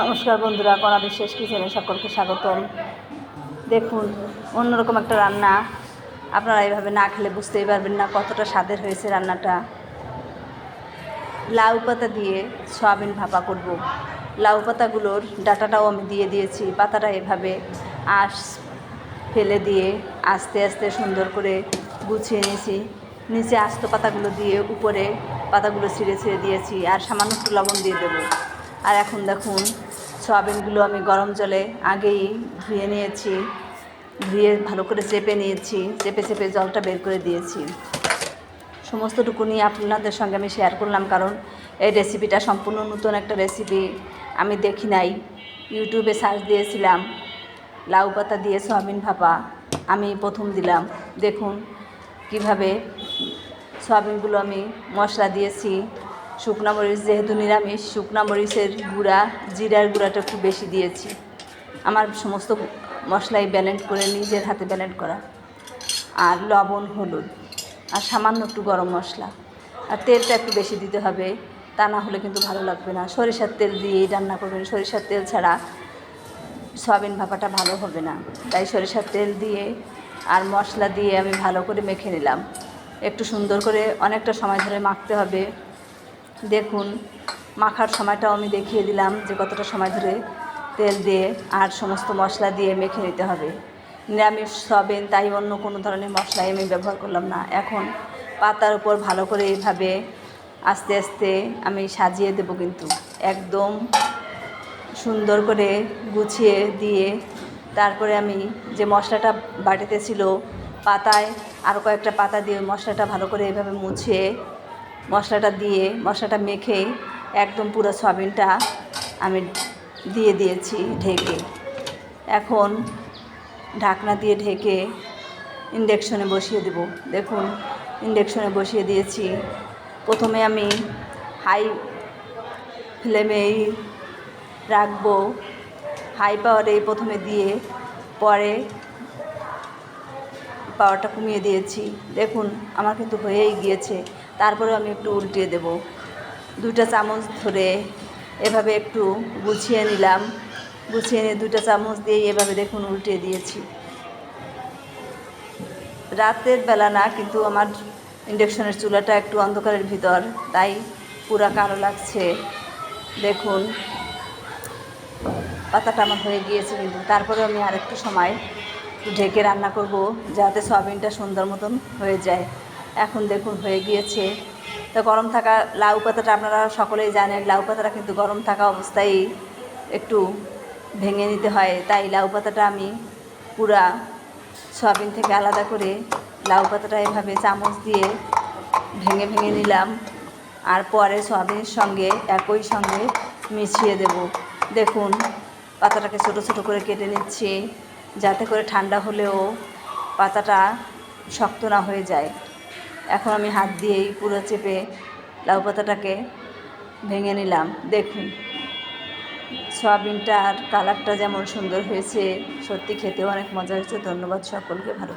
নমস্কার বন্ধুরা কণা বিশ্বাস কিচেনে সকলকে স্বাগতম। দেখুন, অন্যরকম একটা রান্না। আপনারা এইভাবে না খেলে বুঝতেই পারবেন না কতটা স্বাদের হয়েছে রান্নাটা। লাউ পাতা দিয়ে সয়াবিন ভাপা করব। লাউ পাতাগুলোর ডাটাটাও আমি দিয়ে দিয়েছি, পাতাটা এভাবে আঁশ ফেলে দিয়ে আস্তে আস্তে সুন্দর করে গুছিয়ে নিয়েছি। নিচে আস্ত পাতাগুলো দিয়ে উপরে পাতাগুলো ছিঁড়ে ছিঁড়ে দিয়েছি, আর সামান্য একটু লবণ দিয়ে দেবো। আর এখন দেখুন, সয়াবিনগুলো আমি গরম জলে আগেই ধুয়ে নিয়েছি, ধুয়ে ভালো করে চেপে নিয়েছি, চেপে চেপে জলটা বের করে দিয়েছি। সমস্তটুকু নিয়ে আপনাদের সঙ্গে আমি শেয়ার করলাম, কারণ এই রেসিপিটা সম্পূর্ণ নতুন একটা রেসিপি আমি দেখি নাই। ইউটিউবে সার্চ দিয়েছিলাম, লাউ পাতা দিয়ে সয়াবিন ভাপা, আমি প্রথম দিলাম। দেখুন কীভাবে সয়াবিনগুলো আমি মশলা দিয়েছি শুকনা মরিচ যেহেতু নিরামিষ, শুকনা মরিচের গুঁড়া, জিরার গুঁড়াটা একটু বেশি দিয়েছি। আমার সমস্ত মশলাই ব্যালেন্ড করে নিজের হাতে ব্যালেন্ড করা। আর লবণ, হলুদ। আর সামান্য একটু গরম মশলা। আর তেলটা একটু বেশি দিতে হবে। তা না হলে কিন্তু ভালো লাগবে না। সরিষার তেল দিয়েই রান্না করবেন। সরিষার তেল ছাড়া সয়াবিন ভাপাটা ভালো হবে না। তাই সরিষার তেল দিয়ে আর মশলা দিয়ে আমি ভালো করে মেখে নিলাম। একটু সুন্দর করে অনেকটা সময় ধরে মাখতে হবে। দেখুন, মাখার সময়টাও আমি দেখিয়ে দিলাম যে কতটা সময় ধরে তেল দিয়ে আর সমস্ত মশলা দিয়ে মেখে নিতে হবে। নিরামিষ, সয়াবিন, তাই অন্য কোনো ধরনের মশলাই আমি ব্যবহার করলাম না। এখন পাতার উপর ভালো করে এইভাবে আস্তে আস্তে আমি সাজিয়ে দেব কিন্তু। একদম সুন্দর করে গুছিয়ে দিয়ে তারপরে আমি যে মশলাটা বাটিতে ছিল, পাতায় আরও কয়েকটা পাতা দিয়ে মশলাটা ভালো করে এইভাবে মুছিয়ে মশলাটা দিয়ে, মশলাটা মেখে একদম পুরো সয়াবিনটা আমি দিয়ে দিয়েছি ঢেকে। এখন ঢাকনা দিয়ে ঢেকে ইন্ডাকশনে বসিয়ে দেব। দেখুন, ইন্ডাকশনে বসিয়ে দিয়েছি। প্রথমে আমি হাই ফ্লেমেই রাখব। হাই পাওয়ারে প্রথমে দিয়ে, পরে পাওয়ারটা কমিয়ে দিয়েছি। দেখুন, আমার কিন্তু হয়েই গিয়েছে। তারপরে আমি একটু উল্টিয়ে দেব। দুইটা চামচ ধরে এভাবে একটু গুছিয়ে নিলাম। গুছিয়ে নিয়ে দুইটা চামচ দিয়ে এভাবে দেখুন উল্টিয়ে দিয়েছি। রাতের বেলা না, কিন্তু আমার ইন্ডাকশনের চুলাটা একটু অন্ধকারের ভিতর, তাই পুরা কালো লাগছে। দেখুন, পাতাটা আমার হয়ে গিয়েছে কিন্তু। তারপরে আমি আরেকটু সময় ঢেকে রান্না করব যাতে সয়াবিনটা সুন্দর মতন হয়ে যায়। এখন দেখুন হয়ে গিয়েছে। তো গরম থাকা লাউ পাতাটা আপনারা সকলেই জানেন, লাউ পাতাটা কিন্তু গরম থাকা অবস্থায় একটু ভেঙে নিতে হয়। তাই লাউ পাতাটা আমি পুরা সয়াবিন থেকে আলাদা করে লাউ পাতাটা এভাবে চামচ দিয়ে ভেঙে ভেঙে নিলাম আর পরে সয়াবিনের সঙ্গে, একই সঙ্গে মিশিয়ে দেব। দেখুন, পাতাটাকে ছোট ছোট করে কেটে নিচ্ছি। যাতে করে ঠান্ডা হলেও পাতাটা শক্ত না হয়ে যায়। এখন আমি হাত দিয়েই পুরো চেপে লাউ পাতাটাকে ভেঙে নিলাম। দেখুন, সয়াবিনটার কালারটা যেমন সুন্দর হয়েছে, সত্যি খেতে অনেক মজা হয়েছে। ধন্যবাদ সকলকে, ভালো।